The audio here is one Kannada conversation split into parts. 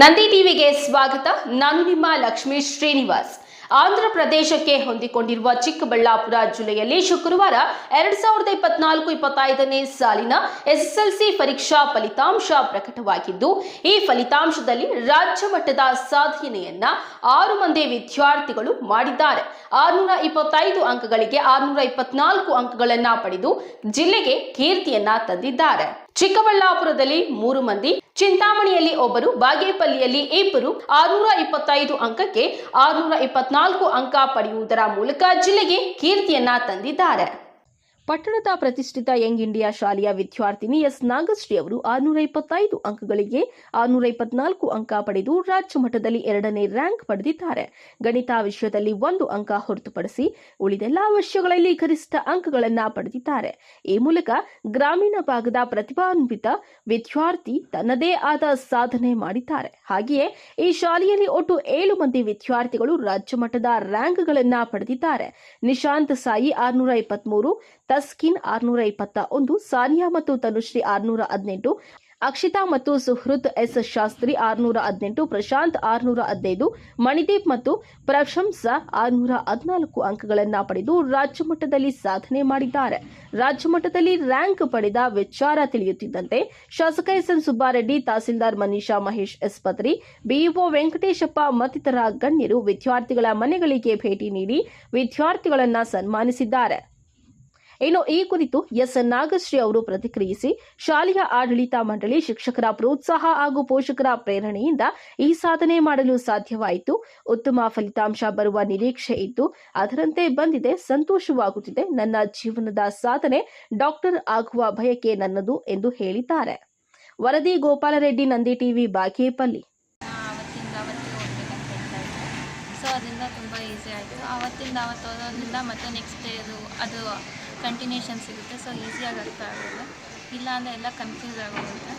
ನಂದಿ ಟಿವಿಗೆ ಸ್ವಾಗತ. ನಾನು ನಿಮ್ಮ ಲಕ್ಷ್ಮೀ ಶ್ರೀನಿವಾಸ್. ಆಂಧ್ರ ಪ್ರದೇಶಕ್ಕೆ ಹೊಂದಿಕೊಂಡಿರುವ ಚಿಕ್ಕಬಳ್ಳಾಪುರ ಜಿಲ್ಲೆಯಲ್ಲಿ ಶುಕ್ರವಾರ ಎರಡ್ ಸಾವಿರದ ಇಪ್ಪತ್ನಾಲ್ಕು ಇಪ್ಪತ್ತೈದನೇ ಸಾಲಿನ ಎಸ್ಎಸ್ಎಲ್ಸಿ ಪರೀಕ್ಷಾ ಫಲಿತಾಂಶ ಪ್ರಕಟವಾಗಿದ್ದು, ಈ ಫಲಿತಾಂಶದಲ್ಲಿ ರಾಜ್ಯ ಮಟ್ಟದ ಸಾಧನೆಯನ್ನ ಆರು ಮಂದಿ ವಿದ್ಯಾರ್ಥಿಗಳು ಮಾಡಿದ್ದಾರೆ. ಆರುನೂರ ಇಪ್ಪತ್ತೈದು ಅಂಕಗಳಿಗೆ ಆರುನೂರ ಇಪ್ಪತ್ನಾಲ್ಕು ಅಂಕಗಳನ್ನ ಪಡೆದು ಜಿಲ್ಲೆಗೆ ಕೀರ್ತಿಯನ್ನ ತಂದಿದ್ದಾರೆ. ಚಿಕ್ಕಬಳ್ಳಾಪುರದಲ್ಲಿ ಮೂರು ಮಂದಿ ಚಿಂತಾಮಣಿಯಲ್ಲಿ ಒಬ್ಬರು, ಬಾಗೇಪಲ್ಲಿಯಲ್ಲಿ ಇಬ್ಬರು, ಆರುನೂರ ಇಪ್ಪತ್ತೈದು ಅಂಕಕ್ಕೆ ಆರುನೂರ ಇಪ್ಪತ್ನಾಲ್ಕು ಅಂಕ ಪಡೆಯುವುದರ ಮೂಲಕ ಜಿಲ್ಲೆಗೆ ಕೀರ್ತಿಯನ್ನ ತಂದಿದ್ದಾರೆ. ಪಟ್ಟಣದ ಪ್ರತಿಷ್ಠಿತ ಯಂಗ್ ಇಂಡಿಯಾ ಶಾಲೆಯ ವಿದ್ಯಾರ್ಥಿನಿ ಎಸ್ ನಾಗಶ್ರೀ ಅವರು ಆರುನೂರ ಇಪ್ಪತ್ತೈದು ಅಂಕಗಳಿಗೆ ಆರುನೂರ ಇಪ್ಪತ್ನಾಲ್ಕು ಅಂಕ ಪಡೆದು ರಾಜ್ಯ ಮಟ್ಟದಲ್ಲಿ ಎರಡನೇ ರ್ಯಾಂಕ್ ಪಡೆದಿದ್ದಾರೆ. ಗಣಿತ ವಿಷಯದಲ್ಲಿ ಒಂದು ಅಂಕ ಹೊರತುಪಡಿಸಿ ಉಳಿದೆಲ್ಲ ವಿಷಯಗಳಲ್ಲಿ ಗರಿಷ್ಠ ಅಂಕಗಳನ್ನು ಪಡೆದಿದ್ದಾರೆ. ಈ ಮೂಲಕ ಗ್ರಾಮೀಣ ಭಾಗದ ಪ್ರತಿಭಾನ್ವಿತ ವಿದ್ಯಾರ್ಥಿ ತನ್ನದೇ ಆದ ಸಾಧನೆ ಮಾಡಿದ್ದಾರೆ. ಹಾಗೆಯೇ ಈ ಶಾಲೆಯಲ್ಲಿ ಒಟ್ಟು ಏಳು ಮಂದಿ ವಿದ್ಯಾರ್ಥಿಗಳು ರಾಜ್ಯ ಮಟ್ಟದ ರ್ಯಾಂಕ್ಗಳನ್ನ ಪಡೆದಿದ್ದಾರೆ. ನಿಶಾಂತ್ ಸಾಯಿ ಆರುನೂರ ಇಪ್ಪತ್ಮೂರು ತಸ್ಕಿನ್ ಆರ್ನೂರ ಇಪ್ಪತ್ತ ಒಂದು ಸಾನಿಯಾ ಮತ್ತು ತನುಶ್ರೀ ಆರ್ನೂರ ಹದಿನೆಂಟು ಅಕ್ಷಿತಾ ಮತ್ತು ಸುಹೃತ್ ಎಸ್ ಶಾಸ್ತ್ರಿ ಆರ್ನೂರ ಹದಿನೆಂಟು ಪ್ರಶಾಂತ್ ಆರ್ನೂರ ಹದಿನೈದು ಮಣಿದೀಪ್ ಮತ್ತು ಪ್ರಶಂಸ ಆರ್ನೂರ ಹದಿನಾಲ್ಕು ಅಂಕಗಳನ್ನು ಪಡೆದು ರಾಜ್ಯ ಮಟ್ಟದಲ್ಲಿ ಸಾಧನೆ ಮಾಡಿದ್ದಾರೆ. ರಾಜ್ಯ ಮಟ್ಟದಲ್ಲಿ ರ್ಯಾಂಕ್ ಪಡೆದ ವಿಚಾರ ತಿಳಿಯುತ್ತಿದ್ದಂತೆ ಶಾಸಕ S N Subbareddy, tahsildar Manisha Mahesh S Patri, BEO Venkateshappa ಮತ್ತಿತರ ಗಣ್ಯರು ವಿದ್ಯಾರ್ಥಿಗಳ ಮನೆಗಳಿಗೆ ಭೇಟಿ ನೀಡಿ ವಿದ್ಯಾರ್ಥಿಗಳನ್ನು ಸನ್ಮಾನಿಸಿದ್ದಾರೆ. ಇನ್ನು ಈ ಕುರಿತು ಎಸ್ ನಾಗಶ್ರೀ ಅವರು ಪ್ರತಿಕ್ರಿಯಿಸಿ, ಶಾಲೆಯ ಆಡಳಿತ ಮಂಡಳಿ ಶಿಕ್ಷಕರ ಪ್ರೋತ್ಸಾಹ ಹಾಗೂ ಪೋಷಕರ ಪ್ರೇರಣೆಯಿಂದ ಈ ಸಾಧನೆ ಮಾಡಲು ಸಾಧ್ಯವಾಯಿತು. ಉತ್ತಮ ಫಲಿತಾಂಶ ಬರುವ ನಿರೀಕ್ಷೆ ಇದ್ದು, ಅದರಂತೆ ಬಂದಿದೆ, ಸಂತೋಷವಾಗುತ್ತಿದೆ. ನನ್ನ ಜೀವನದ ಸಾಧನೆ ಡಾಕ್ಟರ್ ಆಗುವ ಬಯಕೆ ನನ್ನದು ಎಂದು ಹೇಳಿದ್ದಾರೆ. ವರದಿ ಗೋಪಾಲರೆಡ್ಡಿ, ನಂದಿ ಟಿವಿ, ಬಾಗೇಪಲ್ಲಿ. ಸೊ ಅದರಿಂದ ತುಂಬ ಈಸಿ ಆಯಿತು. ಆವತ್ತಿಂದ ಅವತ್ತು ಓದೋದ್ರಿಂದ ಮತ್ತೆ ನೆಕ್ಸ್ಟ್ ಡೇದು ಅದು ಕಂಟಿನ್ಯೂಷನ್ ಸಿಗುತ್ತೆ ಸೊ ಈಸಿಯಾಗಿ ಅರ್ಥ ಆಗುತ್ತೆ. ಇಲ್ಲ ಅಂದರೆ ಎಲ್ಲ ಕನ್ಫ್ಯೂಸ್ ಆಗೋಗುತ್ತೆ.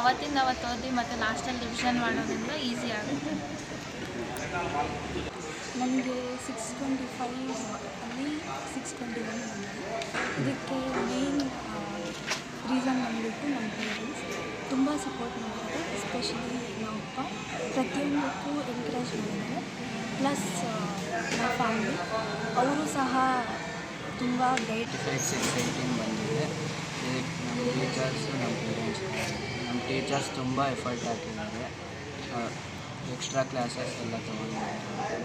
ಅವತ್ತಿಂದ ಅವತ್ತು ಓದಿ ಮತ್ತು ಲಾಸ್ಟಲ್ಲಿ ರಿವಿಷನ್ ಮಾಡೋದ್ರಿಂದ ಈಸಿ ಆಗುತ್ತೆ. ನನಗೆ ಸಿಕ್ಸ್ ಟ್ವೆಂಟಿ ಫೈವ್ ಅಲ್ಲಿ ಸಿಕ್ಸ್ ಟ್ವೆಂಟಿ ಒನ್ ಇದಕ್ಕೆ ಮೇನ್ ರೀಸನ್ ಬಂದುಬಿಟ್ಟು ನಮ್ಮ ಪೇರೆಂಟ್ಸ್ ತುಂಬ ಸಪೋರ್ಟ್ ಮಾಡಿದ್ದಾರೆ ಎಸ್ಪೆಷಲಿ ನಮ್ಮಪ್ಪ ಪ್ರತಿಯೊಂದಕ್ಕೂ ಎನ್ಕರೇಜ್ ಮಾಡಿದ್ದಾರೆ. ಪ್ಲಸ್ ನಮ್ಮ ಫ್ಯಾಮಿಲಿ ಅವರು ಸಹ ತುಂಬ ಗ್ರೇಟ್ ಎಫೆಕ್ಟ್ಸ್ ಸಿಕ್ಸ್ ಏಯ್ಟೀನ್ ಬಂದಿದೆ. ಇದಕ್ಕೆ ನಮ್ಮ ಟೀಚರ್ಸು ನಮ್ಮ ಪೇರೆಂಟ್ಸ್ ನಮ್ಮ ಟೀಚರ್ಸ್ ತುಂಬ ಎಫರ್ಟ್ ಹಾಕಿದ್ದಾರೆ. ಎಕ್ಸ್ಟ್ರಾ ಕ್ಲಾಸಸ್ ಎಲ್ಲ ತೊಗೊಂಡಿದ್ದಾರೆ.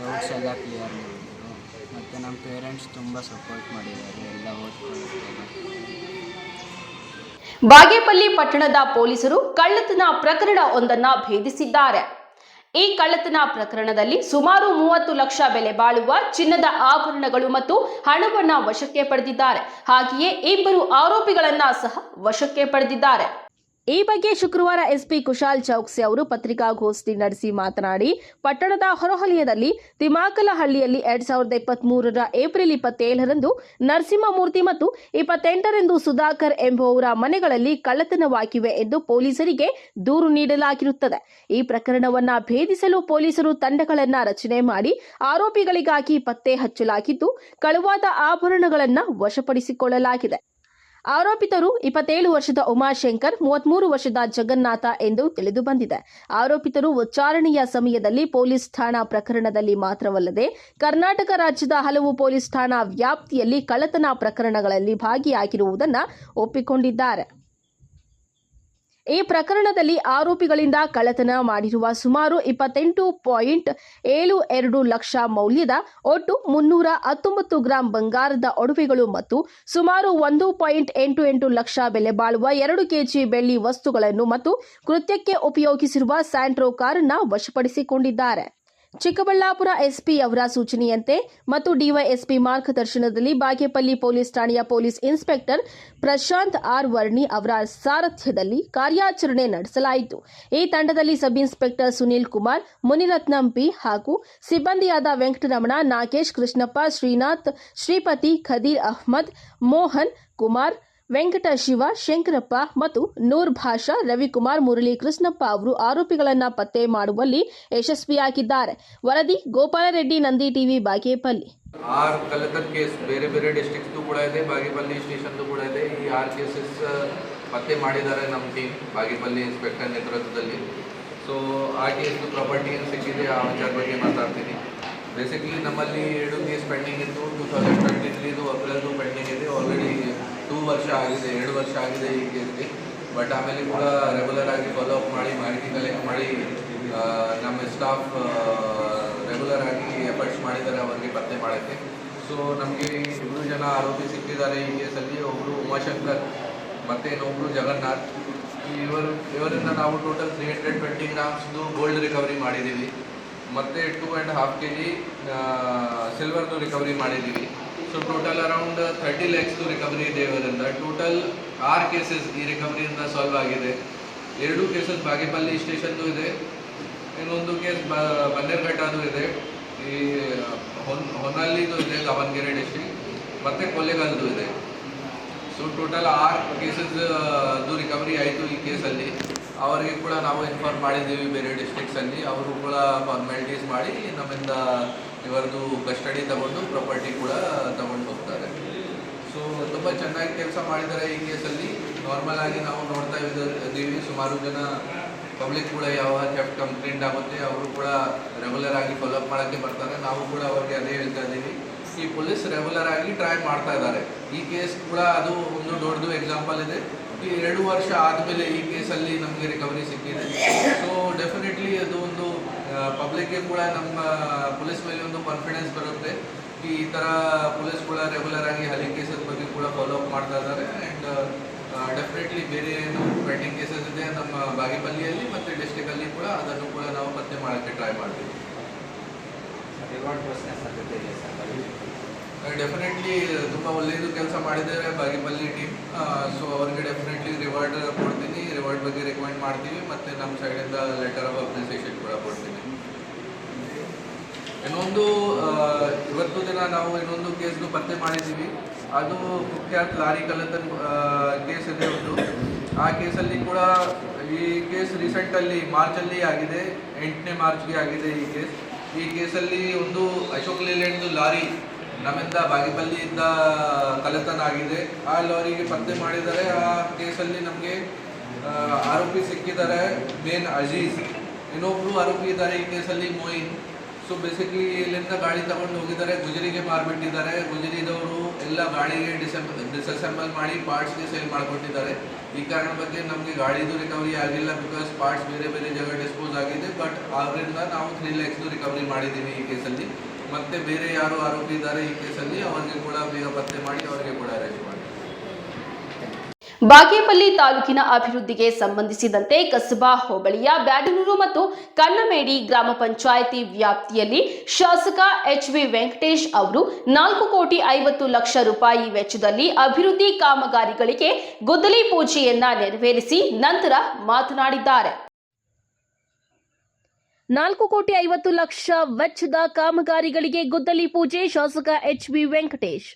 ಡೌಟ್ಸ್ ಎಲ್ಲ ಕ್ಲಿಯರ್ ಮಾಡಿದ್ರು. ಮತ್ತು ನಮ್ಮ ಪೇರೆಂಟ್ಸ್ ತುಂಬ ಸಪೋರ್ಟ್ ಮಾಡಿದ್ದಾರೆ. ಎಲ್ಲ ಓದ್ಕೊಳ್ಳೋಕ್ಕೆಲ್ಲ ಬಾಗೇಪಲ್ಲಿ ಪಟ್ಟಣದ ಪೊಲೀಸರು ಕಳ್ಳತನ ಪ್ರಕರಣ ಒಂದನ್ನ ಭೇದಿಸಿದ್ದಾರೆ. ಈ ಕಳ್ಳತನ ಪ್ರಕರಣದಲ್ಲಿ ಸುಮಾರು ಮೂವತ್ತು ಲಕ್ಷ ಬೆಲೆ ಬಾಳುವ ಚಿನ್ನದ ಆಭರಣಗಳು ಮತ್ತು ಹಣವನ್ನ ವಶಕ್ಕೆ ಪಡೆದಿದ್ದಾರೆ. ಹಾಗೆಯೇ ಇಬ್ಬರು ಆರೋಪಿಗಳನ್ನ ಸಹ ವಶಕ್ಕೆ ಪಡೆದಿದ್ದಾರೆ. ಈ ಬಗ್ಗೆ ಶುಕ್ರವಾರ ಎಸ್ಪಿ ಕುಶಾಲ್ ಚೌಕ್ಸಿ ಅವರು ಪತ್ರಿಕಾಗೋಷ್ಠಿ ನಡೆಸಿ ಮಾತನಾಡಿ, ಪಟ್ಟಣದ ಹೊರವಲಯದಲ್ಲಿ ತಿಮಾಕಲಹಳ್ಳಿಯಲ್ಲಿ ಎರಡ್ ಸಾವಿರದ ಇಪ್ಪತ್ತ್ ಮೂರರ ಏಪ್ರಿಲ್ ಇಪ್ಪತ್ತೇಳರಂದು ನರಸಿಂಹಮೂರ್ತಿ ಮತ್ತು ಇಪ್ಪತ್ತೆಂಟರಂದು ಸುಧಾಕರ್ ಎಂಬುವವರ ಮನೆಗಳಲ್ಲಿ ಕಳ್ಳತನವಾಗಿವೆ ಎಂದು ಪೊಲೀಸರಿಗೆ ದೂರು ನೀಡಲಾಗಿರುತ್ತದೆ. ಈ ಪ್ರಕರಣವನ್ನ ಭೇದಿಸಲು ಪೊಲೀಸರು ತಂಡಗಳನ್ನು ರಚನೆ ಮಾಡಿ, ಆರೋಪಿಗಳಿಗಾಗಿ ಪತ್ತೆ ಹಚ್ಚಲಾಗಿದ್ದು, ಕಳುವಾದ ಆಭರಣಗಳನ್ನು ವಶಪಡಿಸಿಕೊಳ್ಳಲಾಗಿದೆ. ಆರೋಪಿತರು ಇಪ್ಪತ್ತೇಳು ವರ್ಷದ ಉಮಾಶಂಕರ್, ಮೂವತ್ಮೂರು ವರ್ಷದ ಜಗನ್ನಾಥ ಎಂದು ತಿಳಿದು ಬಂದಿದೆ. ಆರೋಪಿತರು ಉಚ್ಚಾರಣೆಯ ಸಮಯದಲ್ಲಿ ಪೊಲೀಸ್ ಠಾಣಾ ಪ್ರಕರಣದಲ್ಲಿ ಮಾತ್ರವಲ್ಲದೆ ಕರ್ನಾಟಕ ರಾಜ್ಯದ ಹಲವು ಪೊಲೀಸ್ ಠಾಣಾ ವ್ಯಾಪ್ತಿಯಲ್ಲಿ ಕಳ್ಳತನ ಪ್ರಕರಣಗಳಲ್ಲಿ ಭಾಗಿಯಾಗಿರುವುದನ್ನು ಒಪ್ಪಿಕೊಂಡಿದ್ದಾರೆ. ಈ ಪ್ರಕರಣದಲ್ಲಿ ಆರೋಪಿಗಳಿಂದ ಕಳ್ಳತನ ಮಾಡಿರುವ ಸುಮಾರು ಇಪ್ಪತ್ತೆಂಟು ಪಾಯಿಂಟ್ ಏಳು ಎರಡು ಲಕ್ಷ ಮೌಲ್ಯದ ಒಟ್ಟು ಮುನ್ನೂರ ಹತ್ತೊಂಬತ್ತು ಗ್ರಾಂ ಬಂಗಾರದ ಒಡವೆಗಳು ಮತ್ತು ಸುಮಾರು ಒಂದು ಪಾಯಿಂಟ್ ಎಂಟು ಎಂಟು ಲಕ್ಷ ಬೆಲೆ ಬಾಳುವ ಎರಡು ಕೆಜಿ ಬೆಳ್ಳಿ ವಸ್ತುಗಳನ್ನು ಮತ್ತು ಕೃತ್ಯಕ್ಕೆ ಉಪಯೋಗಿಸಿರುವ ಸ್ಯಾಂಟ್ರೋ ಕಾರನ್ನು ವಶಪಡಿಸಿಕೊಂಡಿದ್ದಾರೆ. ಚಿಕ್ಕಬಳ್ಳಾಪುರ ಎಸ್ಪಿ ಅವರ ಸೂಚನೆಯಂತೆ ಮತ್ತು ಡಿವೈಎಸ್ಪಿ ಮಾರ್ಗದರ್ಶನದಲ್ಲಿ ಬಾಗೇಪಲ್ಲಿ ಪೊಲೀಸ್ ಠಾಣೆಯ police inspector Prashanth R Varni ಅವರ ಸಾರಥ್ಯದಲ್ಲಿ ಕಾರ್ಯಾಚರಣೆ ನಡೆಸಲಾಯಿತು. ಈ ತಂಡದಲ್ಲಿ sub inspector Sunil Kumar, Muniratnam P ಹಾಗೂ ಸಿಬ್ಬಂದಿಯಾದ ವೆಂಕಟರಮಣ, ನಾಗೇಶ್ ಕೃಷ್ಣಪ್ಪ, ಶ್ರೀನಾಥ್, ಶ್ರೀಪತಿ ಖದೀರ್ ಅಹ್ಮದ್, ಮೋಹನ್ ಕುಮಾರ್ ವೆಂಕಟ ಶಿವ, ಶಂಕರಪ್ಪ ಮತ್ತು ನೂರ್ ಭಾಷಾ, ರವಿಕುಮಾರ್ ಮುರಳಿ, ಕೃಷ್ಣಪ್ಪ ಅವರು ಆರೋಪಿಗಳನ್ನ ಪತ್ತೆ ಮಾಡುವಲ್ಲಿ ಯಶಸ್ವಿಯಾಗಿದ್ದಾರೆ. ವರದಿ, ಗೋಪಾಲರೆಡ್ಡಿ, ನಂದಿ ಟಿವಿ, ಬಾಗೇಪಲ್ಲಿ. ಆರು ಕಳ್ಳತನ ಕೇಸ್ ಬೇರೆ ಬೇರೆ ಡಿಸ್ಟ್ರಿಕ್ಟ್ದು ಕೂಡ ಇದೆ, ಬಾಗೇಪಲ್ಲಿ ಸ್ಟೇಷನ್ದು ಕೂಡ ಇದೆ. ಈ ಆರು ಕೇಸಸ್ ಪತ್ತೆ ಮಾಡಿದ್ದಾರೆ ನಮ್ಮ ಟೀಮ್ ಬಾಗೇಪಲ್ಲಿ ಇನ್ಸ್ಪೆಕ್ಟರ್ ನೇತೃತ್ವದಲ್ಲಿ. ಸೊ ಆ ಕೇಸ್ದು ಪ್ರಾಪರ್ಟಿ ಏನು ಸಿಕ್ಕಿದೆ, ಆ ವಿಚಾರ ಬಗ್ಗೆ ಮಾತಾಡ್ತೀನಿ. ಬೇಸಿಕಲಿ ನಮ್ಮಲ್ಲಿ ಎರಡು ಕೇಸ್ ಪೆಂಡಿಂಗ್ ಇತ್ತು. ಟೂ ತೌಸಂಡ್ ಟ್ವೆಂಟಿ ತ್ರೀದು ಅಪ್ರಿಲ್ದು ಪೆಂಡಿಂಗ್ ಇದೆ. ವರ್ಷ ಆಗಿದೆ, ಎರಡು ವರ್ಷ ಆಗಿದೆ ಕೇಸ್ಗೆ ಬಟ್ ಆಮೇಲೆ ಕೂಡ ರೆಗ್ಯುಲರ್ ಆಗಿ ಫಾಲೋ ಅಪ್ ಮಾಡಿ ಮಾಹಿತಿ ಕಲೆಕ್ಟ್ ಮಾಡಿ ನಮ್ಮ ಸ್ಟಾಫ್ ರೆಗ್ಯುಲರ್ ಆಗಿ ಎಫರ್ಟ್ಸ್ ಮಾಡಿದ್ದಾರೆ ಅವರಿಗೆ ಪತ್ತೆ ಮಾಡೋಕ್ಕೆ. ಸೊ ನಮಗೆ ಇಬ್ಬರು ಜನ ಆರೋಪಿ ಸಿಕ್ಕಿದ್ದಾರೆ ಈ ಕೇಸಲ್ಲಿ. ಒಬ್ಬರು ಉಮಾಶಂಕರ್, ಮತ್ತು ಇನ್ನೊಬ್ಬರು ಜಗನ್ನಾಥ್. ಇವರು ಇವರಿಂದ ನಾವು ಟೋಟಲ್ ತ್ರೀ ಹಂಡ್ರೆಡ್ ಟ್ವೆಂಟಿ ಗ್ರಾಮ್ಸ್ದು ಗೋಲ್ಡ್ ರಿಕವರಿ ಮಾಡಿದ್ದೀವಿ. ಮತ್ತು two and half K G ಸಿಲ್ವರ್ದು recovery ಮಾಡಿದ್ದೀವಿ. ಸೊ ಟೋಟಲ್ ಅರೌಂಡ್ ಥರ್ಟಿ ಲ್ಯಾಕ್ಸ್ದು ರಿಕವರಿ ಇದೆ ಇವರಿಂದ ಟೋಟಲ್ ಆರು ಕೇಸಸ್ ಈ ರಿಕವರಿಯಿಂದ ಸಾಲ್ವ್ ಆಗಿದೆ. ಎರಡು ಕೇಸಸ್ ಬಾಗೇಪಲ್ಲಿ ಸ್ಟೇಷನ್ದು ಇದೆ. ಇನ್ನೊಂದು ಕೇಸ್ ಬನ್ನೇರ್ಘಟ್ಟದು ಇದೆ. ಈ, ಹೊನ್ ಹೊನ್ನಲ್ಲಿದು ಇದೆ, ದಾವಣಗೆರೆ ಡಿಸ್ಟಿಕ್ ಮತ್ತು ಕೊಳ್ಳೇಗಾಲದು ಇದೆ. ಸೊ ಟೋಟಲ್ ಆರು ಕೇಸಸ್ದು ರಿಕವರಿ ಆಯಿತು ಈ ಕೇಸಲ್ಲಿ ಅವರಿಗೆ ಕೂಡ ನಾವು ಇನ್ಫಾರ್ಮ್ ಮಾಡಿದ್ದೀವಿ ಬೇರೆ ಡಿಸ್ಟ್ರಿಕ್ಸಲ್ಲಿ ಅವರು ಕೂಡ ಫಾರ್ಮ್ಯಾಲಿಟೀಸ್ ಮಾಡಿ ನಮ್ಮಿಂದ ಇವರದು ಕಸ್ಟಡಿ ತಗೊಂಡು ಪ್ರಾಪರ್ಟಿ ಕೂಡ ತಗೊಂಡು ಹೋಗ್ತಾರೆ. ಸೊ ತುಂಬ ಚೆನ್ನಾಗಿ ಕೆಲಸ ಮಾಡಿದ್ದಾರೆ ಈ ಕೇಸಲ್ಲಿ. ನಾರ್ಮಲ್ ಆಗಿ ನಾವು ನೋಡ್ತಾ ಇದ್ದ- ಇದ್ದೀವಿ. ಸುಮಾರು ಜನ ಪಬ್ಲಿಕ್ ಕೂಡ ಯಾವ ಚೆಫ್ ಕಂಪ್ಲೇಂಟ್ ಆಗುತ್ತೆ, ಅವರು ಕೂಡ ರೆಗ್ಯುಲರ್ ಆಗಿ ಫಾಲೋಅಪ್ ಮಾಡೋಕ್ಕೆ ಬರ್ತಾರೆ. ನಾವು ಕೂಡ ಅವ್ರಿಗೆ ಅದೇ ಹೇಳ್ತಾ ಇದ್ದೀವಿ. ಈ ಪೊಲೀಸ್ ರೆಗ್ಯುಲರ್ ಆಗಿ ಟ್ರೈ ಮಾಡ್ತಾ ಇದ್ದಾರೆ. ಈ ಕೇಸ್ ಕೂಡ ಅದು ಒಂದು ದೊಡ್ಡದು ಎಕ್ಸಾಂಪಲ್ ಇದೆ. ಈ ಎರಡು ವರ್ಷ ಆದಮೇಲೆ ಈ ಕೇಸಲ್ಲಿ ನಮಗೆ ರಿಕವರಿ ಸಿಕ್ಕಿದೆ. ಸೊ ಡೆಫಿನೆಟ್ಲಿ ಅದು ಒಂದು ಪಬ್ಲಿಕ್ಗೆ ಕೂಡ ನಮ್ಮ ಪೊಲೀಸ್ ಮೇಲೆ ಒಂದು ಕಾನ್ಫಿಡೆನ್ಸ್ ಬರುತ್ತೆ. ಈ ಥರ ಪೊಲೀಸ್ ಕೂಡ ರೆಗ್ಯುಲರ್ ಆಗಿ ಹಳಿ ಕೇಸಸ್ ಬಗ್ಗೆ ಕೂಡ ಫಾಲೋ ಅಪ್ ಮಾಡ್ತಾ ಇದ್ದಾರೆ. ಆ್ಯಂಡ್ ಡೆಫಿನೆಟ್ಲಿ ಬೇರೆ ಏನು ಪೆಂಡಿಂಗ್ ಕೇಸಸ್ ಇದೆ ನಮ್ಮ ಬಾಗೇಪಲ್ಲಿಯಲ್ಲಿ ಮತ್ತು ಡಿಸ್ಟಿಕಲ್ಲಿ ಕೂಡ ಅದನ್ನು ಕೂಡ ನಾವು ಪತ್ತೆ ಮಾಡೋಕ್ಕೆ ಟ್ರೈ ಮಾಡ್ತೀವಿ. ಡೆಫಿನೆಟ್ಲಿ ತುಂಬ ಒಳ್ಳೆಯದು ಕೆಲಸ ಮಾಡಿದ್ದಾರೆ ಬಾಗೇಪಲ್ಲಿ ಟೀಮ್ ಸೊ ಅವ್ರಿಗೆ ಡೆಫಿನೆಟ್ಲಿ ರಿವಾರ್ಡ್ ಕೊಡ್ತೀನಿ. ರಿವಾರ್ಡ್ ಬಗ್ಗೆ ರೆಕಮೆಂಡ್ ಮಾಡ್ತೀವಿ, ಮತ್ತು ನಮ್ಮ ಸೈಡಿಂದ ಲೆಟರ್ ಆಫ್ ಅಪ್ರಿಸಿಯೇಷನ್ ಕೂಡ ಕೊಡ್ತೀವಿ ಇನ್ನೊಂದು ಇವತ್ತು ದಿನ ನಾವು ಇನ್ನೊಂದು ಕೇಸ್ದು ಪತ್ತೆ ಮಾಡಿದ್ದೀವಿ. ಅದು ಕುಖ್ಯಾತ್ ಲಾರಿ ಕಳ್ಳತನ ಕೇಸ್ ಇದೆ ಒಂದು. ಆ ಕೇಸಲ್ಲಿ ಕೂಡ ಈ ಕೇಸ್ ರೀಸೆಂಟಲ್ಲಿ ಮಾರ್ಚಲ್ಲಿ ಆಗಿದೆ, ಎಂಟನೇ ಮಾರ್ಚ್ಗೆ ಆಗಿದೆ ಈ ಕೇಸ್. ಈ ಕೇಸಲ್ಲಿ ಒಂದು ಅಶೋಕ್ ಲೇಲ್ಯಾಂಡ್ದು ಲಾರಿ ನಮ್ಮಿಂದ ಬಾಗೇಪಲ್ಲಿಯಿಂದ ಕಳ್ಳತನ ಆಗಿದೆ. ಆ ಲಾರಿಗೆ ಪತ್ತೆ ಮಾಡಿದರೆ ಆ ಕೇಸಲ್ಲಿ ನಮಗೆ ಆರೋಪಿ ಸಿಕ್ಕಿದ್ದಾರೆ, ಮೇನ್ ಅಜೀಜ್. ಇನ್ನೊಬ್ರು ಆರೋಪಿ ಇದ್ದಾರೆ ಈ ಕೇಸಲ್ಲಿ ಮೊಯಿನ್. ಸೊ ಬೇಸಿಕಲಿ ಇಲ್ಲಿಂದ ಗಾಡಿ ತಗೊಂಡು ಹೋಗಿದ್ದಾರೆ. ಗುಜರಿಗೆ ಮಾರ್ಬಿಟ್ಟಿದ್ದಾರೆ ಗುಜರಿದವರು ಎಲ್ಲ ಗಾಡಿಗೆ ಡಿಸೆಂಬಲ್ ಡಿಸಸೆಂಬಲ್ ಮಾಡಿ ಪಾರ್ಟ್ಸ್ಗೆ ಸೇಲ್ ಮಾಡಿಕೊಟ್ಟಿದ್ದಾರೆ. ಈ ಕಾರಣ ಬಗ್ಗೆ ನಮಗೆ ಗಾಡಿದು ರಿಕವರಿ ಆಗಿಲ್ಲ ಬಿಕಾಸ್ ಪಾರ್ಟ್ಸ್ ಬೇರೆ ಬೇರೆ ಜಾಗ ಡಿಸ್ಪೋಸ್ ಆಗಿದೆ. ಬಟ್ ಅವರಿಂದ ನಾವು ತ್ರೀ ಲ್ಯಾಕ್ಸ್ದು ರಿಕವರಿ ಮಾಡಿದ್ದೀವಿ ಈ ಕೇಸಲ್ಲಿ. ಮತ್ತೆ ಬೇರೆ ಯಾರು ಆರೋಪಿ ಇದ್ದಾರೆ ಈ ಕೇಸಲ್ಲಿ, ಅವರಿಗೆ ಕೂಡ ಬೇಗ ಪತ್ತೆ ಮಾಡಿ ಅವರಿಗೆ ಕೂಡ ಅರೆಸ್ಟ್ ಮಾಡಿ. ಬಾಗೇಪಲ್ಲಿ ತಾಲೂಕಿನ ಅಭಿವೃದ್ಧಿಗೆ ಸಂಬಂಧಿಸಿದಂತೆ ಕಸಬಾ ಹೋಬಳಿಯ ಬ್ಯಾಡನೂರು ಮತ್ತು ಕನ್ನಮೇಡಿ ಗ್ರಾಮ ಪಂಚಾಯಿತಿ ವ್ಯಾಪ್ತಿಯಲ್ಲಿ ಶಾಸಕ ಎಚ್ ವಿ ವೆಂಕಟೇಶ್ ಅವರು ನಾಲ್ಕು ಕೋಟಿ ಐವತ್ತು ಲಕ್ಷ ರೂಪಾಯಿ ವೆಚ್ಚದಲ್ಲಿ ಅಭಿವೃದ್ಧಿ ಕಾಮಗಾರಿಗಳಿಗೆ ಗುದ್ದಲಿ ಪೂಜೆಯನ್ನ ನೆರವೇರಿಸಿ ನಂತರ ಮಾತನಾಡಿದ್ದಾರೆ. ನಾಲ್ಕು ಕೋಟಿ ಐವತ್ತು ಲಕ್ಷ ವೆಚ್ಚದ ಕಾಮಗಾರಿಗಳಿಗೆ ಗುದ್ದಲಿ ಪೂಜೆ ಶಾಸಕ ಎಚ್ ವಿ ವೆಂಕಟೇಶ್.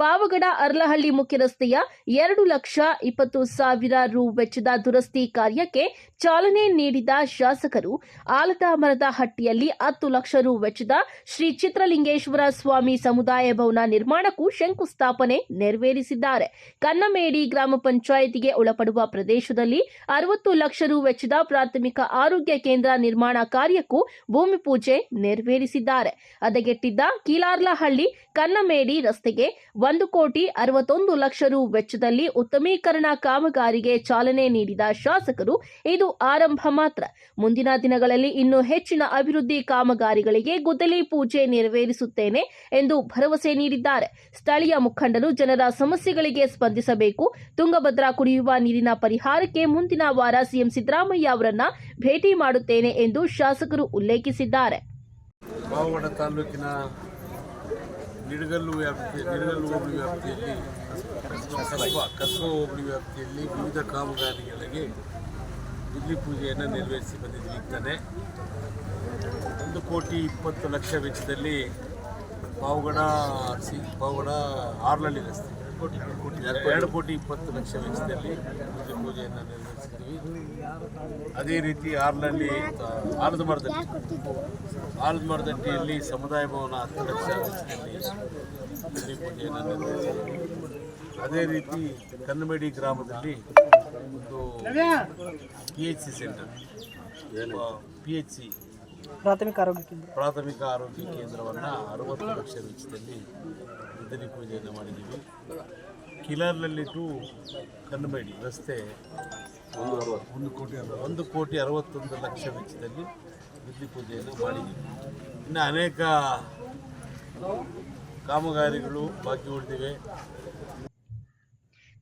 ಪಾವಗಡ ಅರ್ಲಹಳ್ಳಿ ಮುಖ್ಯ ರಸ್ತೆಯ ಎರಡು ಲಕ್ಷ ಇಪ್ಪತ್ತು ಸಾವಿರ ರು ವೆಚ್ಚದ ದುರಸ್ತಿ ಕಾರ್ಯಕ್ಕೆ ಚಾಲನೆ ನೀಡಿದ ಶಾಸಕರು ಆಲದ ಮರದ ಹಟ್ಟಿಯಲ್ಲಿ ಹತ್ತು ಲಕ್ಷ ರು ವೆಚ್ಚದ ಶ್ರೀ ಚಿತ್ರಲಿಂಗೇಶ್ವರ ಸ್ವಾಮಿ ಸಮುದಾಯ ಭವನ ನಿರ್ಮಾಣಕ್ಕೂ ಶಂಕುಸ್ಥಾಪನೆ ನೆರವೇರಿಸಿದ್ದಾರೆ. ಕನ್ನಮೇಡಿ ಗ್ರಾಮ ಪಂಚಾಯಿತಿಗೆ ಒಳಪಡುವ ಪ್ರದೇಶದಲ್ಲಿ ಅರವತ್ತು ಲಕ್ಷ ರು ವೆಚ್ಚದ ಪ್ರಾಥಮಿಕ ಆರೋಗ್ಯ ಕೇಂದ್ರ ನಿರ್ಮಾಣ ಕಾರ್ಯಕ್ಕೂ ಭೂಮಿ ಪೂಜೆ ನೆರವೇರಿಸಿದ್ದಾರೆ. ಅದಗೆಟ್ಟಿದ್ದ ಕೀಲಾರ್ಲಹಳ್ಳಿ ಕನ್ನಮೇಡಿ ರಸ್ತೆಗೆ ಒಂದು ಕೋಟಿ ಅರವತ್ತೊಂದು ಲಕ್ಷ ರು ವೆಚ್ಚದಲ್ಲಿ ಉತ್ತಮೀಕರಣ ಕಾಮಗಾರಿಗೆ ಚಾಲನೆ ನೀಡಿದ ಶಾಸಕರು, ಇದು ಆರಂಭ ಮಾತ್ರ. ಮುಂದಿನ ದಿನಗಳಲ್ಲಿ ಇನ್ನೂ ಹೆಚ್ಚಿನ ಅಭಿವೃದ್ಧಿ ಕಾಮಗಾರಿಗಳಿಗೆ ಗುದ್ದಲಿ ಪೂಜೆ ನೆರವೇರಿಸುತ್ತೇನೆ ಎಂದು ಭರವಸೆ ನೀಡಿದ್ದಾರೆ. ಸ್ಥಳೀಯ ಮುಖಂಡರು ಜನರ ಸಮಸ್ಯೆಗಳಿಗೆ ಸ್ಪಂದಿಸಬೇಕು. ತುಂಗಭದ್ರಾ ಕುಡಿಯುವ ನೀರಿನ ಪರಿಹಾರಕ್ಕೆ ಮುಂದಿನ ವಾರ ಸಿಎಂ ಸಿದ್ದರಾಮಯ್ಯ ಅವರನ್ನ ಭೇಟಿ ಮಾಡುತ್ತೇನೆ ಎಂದು ಶಾಸಕರು ಉಲ್ಲೇಖಿಸಿದ್ದಾರೆ. ನಿಡಗಲ್ಲು ವ್ಯಾಪ್ತಿ ನಿಡಗಲ್ಲು ಹೋಬಳಿ ವ್ಯಾಪ್ತಿಯಲ್ಲಿ, ಕಸಬಾ ಕಸಬಾ ಹೋಬಳಿ ವ್ಯಾಪ್ತಿಯಲ್ಲಿ ವಿವಿಧ ಕಾಮಗಾರಿಗಳಿಗೆ ಇಲ್ಲಿ ಪೂಜೆಯನ್ನು ನೆರವೇರಿಸಿ ಬಂದಿದ್ದೀವಿ ತಾನೇ ಒಂದು ಕೋಟಿ ಇಪ್ಪತ್ತು ಲಕ್ಷ ವೆಚ್ಚದಲ್ಲಿ ಪಾವಗಡ ಸಿ, ಪಾವಗಡ ಆರ್ಲಳ್ಳಿ ರಸ್ತೆ. ಎರಡು ಕೋಟಿ ಇಪ್ಪತ್ತು ಲಕ್ಷ ವೆಚ್ಚದಲ್ಲಿ ಪೂಜೆ ಪೂಜೆಯನ್ನು ನೆರವೇರಿಸಿದ್ವಿ ಅದೇ ರೀತಿ ಆರ್ಲಲ್ಲಿ ಆಲದ ಮರದಲ್ಲಿ ಆಲದ ಮರದಟ್ಟಿಯಲ್ಲಿ ಸಮುದಾಯ ಭವನ ಹತ್ತು ಲಕ್ಷ ಅದೇ ರೀತಿ ಕನ್ನಮೇಡಿ ಗ್ರಾಮದಲ್ಲಿ ಒಂದು P H C centre P H C ಪ್ರಾಥಮಿಕ ಆರೋಗ್ಯ ಕೇಂದ್ರ. ಪ್ರಾಥಮಿಕ ಆರೋಗ್ಯ ಕೇಂದ್ರವನ್ನು ಅರವತ್ತು ಲಕ್ಷ ವೆಚ್ಚದಲ್ಲಿ ಗುದ್ದಲಿ ಪೂಜೆಯನ್ನು ಮಾಡಿದ್ದೀವಿ. ಕಿಲಾರ್ನಲ್ಲಿ ಟು ಕನ್ನಬೇಡಿ ರಸ್ತೆ ಒಂದು ಕೋಟಿ ಒಂದು ಕೋಟಿ ಅರವತ್ತೊಂದು ಲಕ್ಷ ವೆಚ್ಚದಲ್ಲಿ ಗುದ್ದಲಿ ಪೂಜೆಯನ್ನು ಮಾಡಿದ್ದೀವಿ ಇನ್ನು ಅನೇಕ ಕಾಮಗಾರಿಗಳು ಬಾಕಿ ಉಳಿದಿವೆ.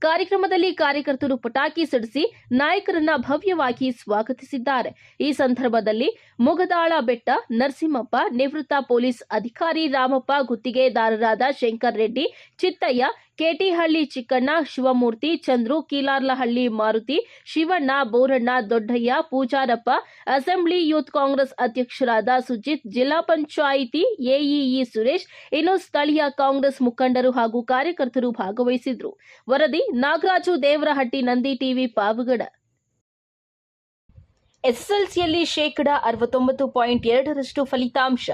ಕಾರ್ಯಕ್ರಮದಲ್ಲಿ ಕಾರ್ಯಕರ್ತರು ಪಟಾಕಿ ಸಿಡಿಸಿ ನಾಯಕರನ್ನ ಭವ್ಯವಾಗಿ ಸ್ವಾಗತಿಸಿದ್ದಾರೆ. ಈ ಸಂದರ್ಭದಲ್ಲಿ ಮುಗದಾಳ ಬೆಟ್ಟ, ನರಸಿಂಹಪ್ಪ, ನಿವೃತ್ತ ಪೊಲೀಸ್ ಅಧಿಕಾರಿ ರಾಮಪ್ಪ, ಗುತ್ತಿಗೆದಾರರಾದ ಶಂಕರ್ ರೆಡ್ಡಿ, ಚಿತ್ತಯ್ಯ, ಕೆಟಿಹಳ್ಳಿ ಚಿಕ್ಕಣ್ಣ, ಶಿವಮೂರ್ತಿ, ಚಂದ್ರು, ಕೀಲಾರ್ಲಹಳ್ಳಿ ಮಾರುತಿ, ಶಿವಣ್ಣ, ಬೋರಣ್ಣ, ದೊಡ್ಡಯ್ಯ, ಪೂಜಾರಪ್ಪ, ಅಸೆಂಬ್ಲಿ ಯೂತ್ ಕಾಂಗ್ರೆಸ್ ಅಧ್ಯಕ್ಷರಾದ ಸುಜಿತ್, ಜಿಲ್ಲಾ ಪಂಚಾಯಿತಿ ಎಇಇ ಸುರೇಶ್, ಇನ್ನು ಸ್ಥಳೀಯ ಕಾಂಗ್ರೆಸ್ ಮುಖಂಡರು ಹಾಗೂ ಕಾರ್ಯಕರ್ತರು ಭಾಗವಹಿಸಿದ್ರು. ವರದಿ ನಾಗರಾಜು ದೇವರಹಟ್ಟಿ, ನಂದಿ ಟಿವಿ, ಪಾವಗಡ. ಎಸ್ಎಸ್ಎಲ್ಸಿಯಲ್ಲಿ ಶೇಕಡ ಅರವತ್ತೊಂಬತ್ತು ಪಾಯಿಂಟ್ ಎರಡರಷ್ಟು ಫಲಿತಾಂಶ.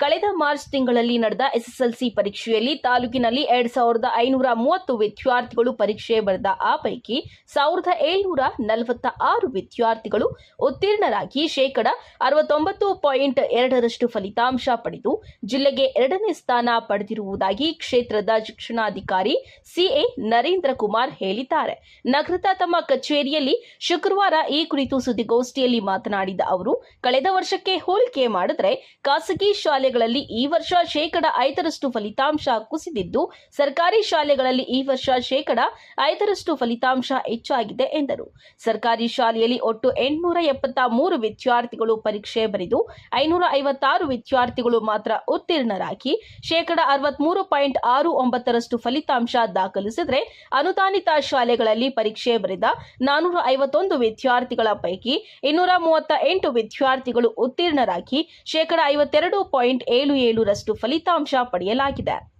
ಕಳೆದ ಮಾರ್ಚ್ ತಿಂಗಳಲ್ಲಿ ನಡೆದ ಎಸ್ಎಸ್ಎಲ್ಸಿ ಪರೀಕ್ಷೆಯಲ್ಲಿ ತಾಲೂಕಿನಲ್ಲಿ ಎರಡ್ ಸಾವಿರದ ಐನೂರ ಮೂವತ್ತು ವಿದ್ಯಾರ್ಥಿಗಳು ಪರೀಕ್ಷೆ ಬರೆದ ಆ ಪೈಕಿ ಸಾವಿರದ ಏಳ್ನೂರ ನಲವತ್ತ ಆರು ವಿದ್ಯಾರ್ಥಿಗಳು ಉತ್ತೀರ್ಣರಾಗಿ ಶೇಕಡ ಅರವತ್ತೊಂಬತ್ತು ಪಾಯಿಂಟ್ ಎರಡರಷ್ಟು ಫಲಿತಾಂಶ ಪಡೆದು ಜಿಲ್ಲೆಗೆ ಎರಡನೇ ಸ್ಥಾನ ಪಡೆದಿರುವುದಾಗಿ ಕ್ಷೇತ್ರದ ಶಿಕ್ಷಣಾಧಿಕಾರಿ ಸಿಎ ನರೇಂದ್ರ ಕುಮಾರ್ ಹೇಳಿದ್ದಾರೆ. ನಗರದ ತಮ್ಮ ಕಚೇರಿಯಲ್ಲಿ ಶುಕ್ರವಾರ ಈ ಕುರಿತು ಸುದ್ದಿಗೋಷ್ಠಿಯಲ್ಲಿ ಮಾತನಾಡಿದ ಅವರು, ಕಳೆದ ವರ್ಷಕ್ಕೆ ಹೋಲಿಕೆ ಮಾಡಿದರೆ ಖಾಸಗಿ ಶಾಲೆಗಳಲ್ಲಿ ಈ ವರ್ಷ ಶೇಕಡ ಐದರಷ್ಟು ಫಲಿತಾಂಶ ಕುಸಿದಿದ್ದು, ಸರ್ಕಾರಿ ಶಾಲೆಗಳಲ್ಲಿ ಈ ವರ್ಷ ಶೇಕಡ ಐದರಷ್ಟು ಫಲಿತಾಂಶ ಹೆಚ್ಚಾಗಿದೆ ಎಂದರು. ಸರ್ಕಾರಿ ಶಾಲೆಯಲ್ಲಿ ಒಟ್ಟು ಎಂಟುನೂರ ಎಪ್ಪತ್ತ ಮೂರು ವಿದ್ಯಾರ್ಥಿಗಳು ಪರೀಕ್ಷೆ ಬರೆದು, ಐನೂರ ಐವತ್ತಾರು ವಿದ್ಯಾರ್ಥಿಗಳು ಮಾತ್ರ ಉತ್ತೀರ್ಣರಾಗಿ, ಶೇಕಡ ಅರವತ್ಮೂರು ಪಾಯಿಂಟ್ ಆರು ಒಂಬತ್ತರಷ್ಟು ಫಲಿತಾಂಶ ದಾಖಲಿಸಿದರೆ, ಅನುದಾನಿತ ಶಾಲೆಗಳಲ್ಲಿ ಪರೀಕ್ಷೆ ಬರೆದ ನಾನೂರ ಐವತ್ತೊಂದು ವಿದ್ಯಾರ್ಥಿಗಳ ಪೈಕಿ ಇನ್ನೂರ ಮೂವತ್ತ ಎಂಟು ವಿದ್ಯಾರ್ಥಿಗಳು ಉತ್ತೀರ್ಣರಾಗಿ, ಶೇಕಡ ಐವತ್ತೆರಡು ಪಾಯಿಂಟ್ ಏಳು ಏಳರಷ್ಟು ಫಲಿತಾಂಶ ಪಡೆಯಲಾಗಿದೆ.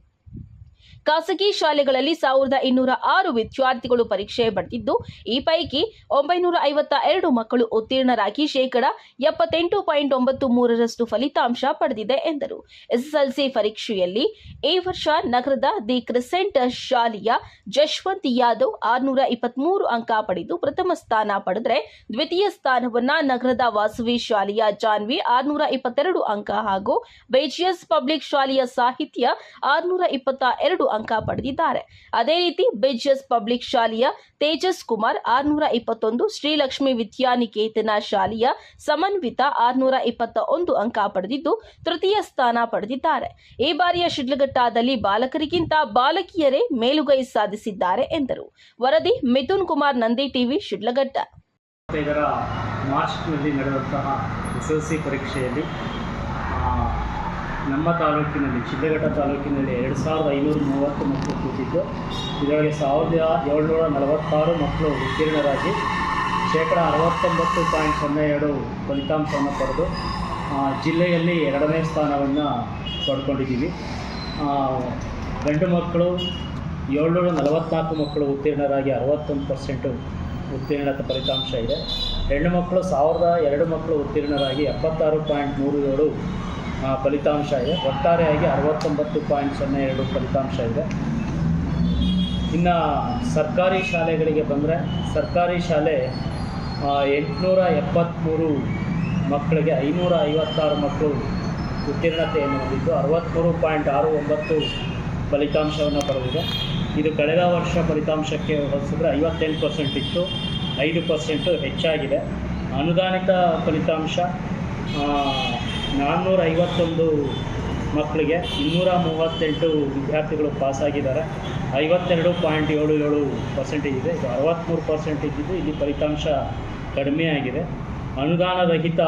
ಖಾಸಗಿ ಶಾಲೆಗಳಲ್ಲಿ ಸಾವಿರದ ಇನ್ನೂರ ಆರು ವಿದ್ಯಾರ್ಥಿಗಳು ಪರೀಕ್ಷೆ ಬರೆದಿದ್ದು, ಈ ಪೈಕಿ ಒಂಬೈನೂರ ಐವತ್ತ ಎರಡು ಮಕ್ಕಳು ಉತ್ತೀರ್ಣರಾಗಿ ಶೇಕಡ ಎಪ್ಪತ್ತೆಂಟು ಪಾಯಿಂಟ್ ಒಂಬತ್ತು ಮೂರರಷ್ಟು ಫಲಿತಾಂಶ ಪಡೆದಿದೆ ಎಂದರು. ಎಸ್ಎಸ್ಎಲ್ಸಿ ಪರೀಕ್ಷೆಯಲ್ಲಿ ಈ ವರ್ಷ ನಗರದ ದಿ ಕ್ರಿಸೆಂಟ್ ಶಾಲೆಯ ಜಶ್ವಂತ್ ಯಾದವ್ ಆರುನೂರ ಇಪ್ಪತ್ಮೂರು ಅಂಕ ಪಡೆದು ಪ್ರಥಮ ಸ್ಥಾನ ಪಡೆದರೆ, ದ್ವಿತೀಯ ಸ್ಥಾನವನ್ನ ನಗರದ ವಾಸವಿ ಶಾಲೆಯ ಜಾನ್ವಿ ಆರುನೂರ ಇಪ್ಪತ್ತೆರಡು ಅಂಕ ಹಾಗೂ ಬೇಜಿಯಸ್ ಪಬ್ಲಿಕ್ ಶಾಲೆಯ ಸಾಹಿತ್ಯ ಆರುನೂರ ಇಪ್ಪತ್ತ ಎರಡು ಅಂಕ ಪಡೆದಿದ್ದಾರೆ. ಅದೇ ರೀತಿ ಬೇಜಿಯಸ್ ಪಬ್ಲಿಕ್ ಶಾಲೆಯ ತೇಜಸ್ ಕುಮಾರ್ ಆರ್ನೂರ ಇಪ್ಪತ್ತೊಂದು, ಶ್ರೀಲಕ್ಷ್ಮಿ ವಿದ್ಯಾನಿಕೇತನ ಶಾಲೆಯ ಸಮನ್ವಿತ ಆರ್ನೂರ ಇಪ್ಪತ್ತ ಒಂದು ಅಂಕ ಪಡೆದಿದ್ದು ತೃತೀಯ ಸ್ಥಾನ ಪಡೆದಿದ್ದಾರೆ. ಈ ಬಾರಿಯ ಶಿಡ್ಲಘಟ್ಟದಲ್ಲಿ ಬಾಲಕರಿಗಿಂತ ಬಾಲಕಿಯರೇ ಮೇಲುಗೈ ಸಾಧಿಸಿದ್ದಾರೆ ಎಂದರು. ವರದಿ ಮಿಥುನ್ ಕುಮಾರ್ ನಂದಿ ಟಿವಿ, ಶಿಡ್ಲಘಟ್ಟ. ಮಾರ್ಚ್ನಲ್ಲಿ ನಡೆದಂತಹ ಎಸ್ ಎಲ್ ಸಿ ಪರೀಕ್ಷೆಯಲ್ಲಿ ನಮ್ಮ ತಾಲೂಕಿನಲ್ಲಿ ಚಿದ್ದಘಟ್ಟ ತಾಲೂಕಿನಲ್ಲಿ ಎರಡು ಸಾವಿರದ ಐನೂರ ಮೂವತ್ತು ಮಕ್ಕಳು ಕೂತಿದ್ದು. ಇದರೊಳಗೆ ಸಾವಿರದ ಏಳ್ನೂರ ನಲವತ್ತಾರು ಮಕ್ಕಳು ಉತ್ತೀರ್ಣರಾಗಿ ಶೇಕಡ ಅರವತ್ತೊಂಬತ್ತು ಪಾಯಿಂಟ್ ಸೊನ್ನೆ ಎರಡು ಫಲಿತಾಂಶವನ್ನು ಪಡೆದು ಜಿಲ್ಲೆಯಲ್ಲಿ ಎರಡನೇ ಸ್ಥಾನವನ್ನು ಪಡ್ಕೊಂಡಿದ್ದೀವಿ. ಗಂಡು ಮಕ್ಕಳು ಏಳ್ನೂರ ನಲವತ್ತ್ನಾಲ್ಕು ಮಕ್ಕಳು ಉತ್ತೀರ್ಣರಾಗಿ ಅರವತ್ತೊಂದು ಪರ್ಸೆಂಟು ಉತ್ತೀರ್ಣತೆ ಫಲಿತಾಂಶ ಇದೆ. ಹೆಣ್ಣು ಮಕ್ಕಳು ಸಾವಿರದ ಎರಡು ಮಕ್ಕಳು ಉತ್ತೀರ್ಣರಾಗಿ ಎಪ್ಪತ್ತಾರು ಪಾಯಿಂಟ್ ಮೂರು ಏಳು ಫಲಿತಾಂಶ ಇದೆ. ಒಟ್ಟಾರೆಯಾಗಿ ಅರವತ್ತೊಂಬತ್ತು ಪಾಯಿಂಟ್ ಸೊನ್ನೆ ಎರಡು ಫಲಿತಾಂಶ ಇದೆ. ಇನ್ನು ಸರ್ಕಾರಿ ಶಾಲೆಗಳಿಗೆ ಬಂದರೆ ಸರ್ಕಾರಿ ಶಾಲೆ ಎಂಟುನೂರ ಎಪ್ಪತ್ತ್ಮೂರು ಮಕ್ಕಳಿಗೆ ಐನೂರ ಐವತ್ತಾರು ಮಕ್ಕಳು ಉತ್ತೀರ್ಣತೆಯನ್ನು ಹೊಂದಿದ್ದು ಅರವತ್ತ್ಮೂರು ಪಾಯಿಂಟ್ ಆರು ಒಂಬತ್ತು ಫಲಿತಾಂಶವನ್ನು ಪಡೆದಿದೆ. ಇದು ಕಳೆದ ವರ್ಷ ಫಲಿತಾಂಶಕ್ಕೆ ಹೋಲಿಸಿದ್ರೆ ಐವತ್ತೆಂಟು ಪರ್ಸೆಂಟ್ ಇತ್ತು. ಐದು ಪರ್ಸೆಂಟು ಹೆಚ್ಚಾಗಿದೆ. ಅನುದಾನಿತ ಫಲಿತಾಂಶ ನಾನ್ನೂರ ಐವತ್ತೊಂದು ಮಕ್ಕಳಿಗೆ ಇನ್ನೂರ ಮೂವತ್ತೆಂಟು ವಿದ್ಯಾರ್ಥಿಗಳು ಪಾಸಾಗಿದ್ದಾರೆ. ಐವತ್ತೆರಡು ಪಾಯಿಂಟ್ ಏಳು ಏಳು ಪರ್ಸೆಂಟೇಜ್ ಇದೆ. ಇದು ಅರವತ್ತ್ಮೂರು ಪರ್ಸೆಂಟೇಜ್ ಇದ್ದು ಇಲ್ಲಿ ಫಲಿತಾಂಶ ಕಡಿಮೆಯಾಗಿದೆ ಅನುದಾನರಹಿತ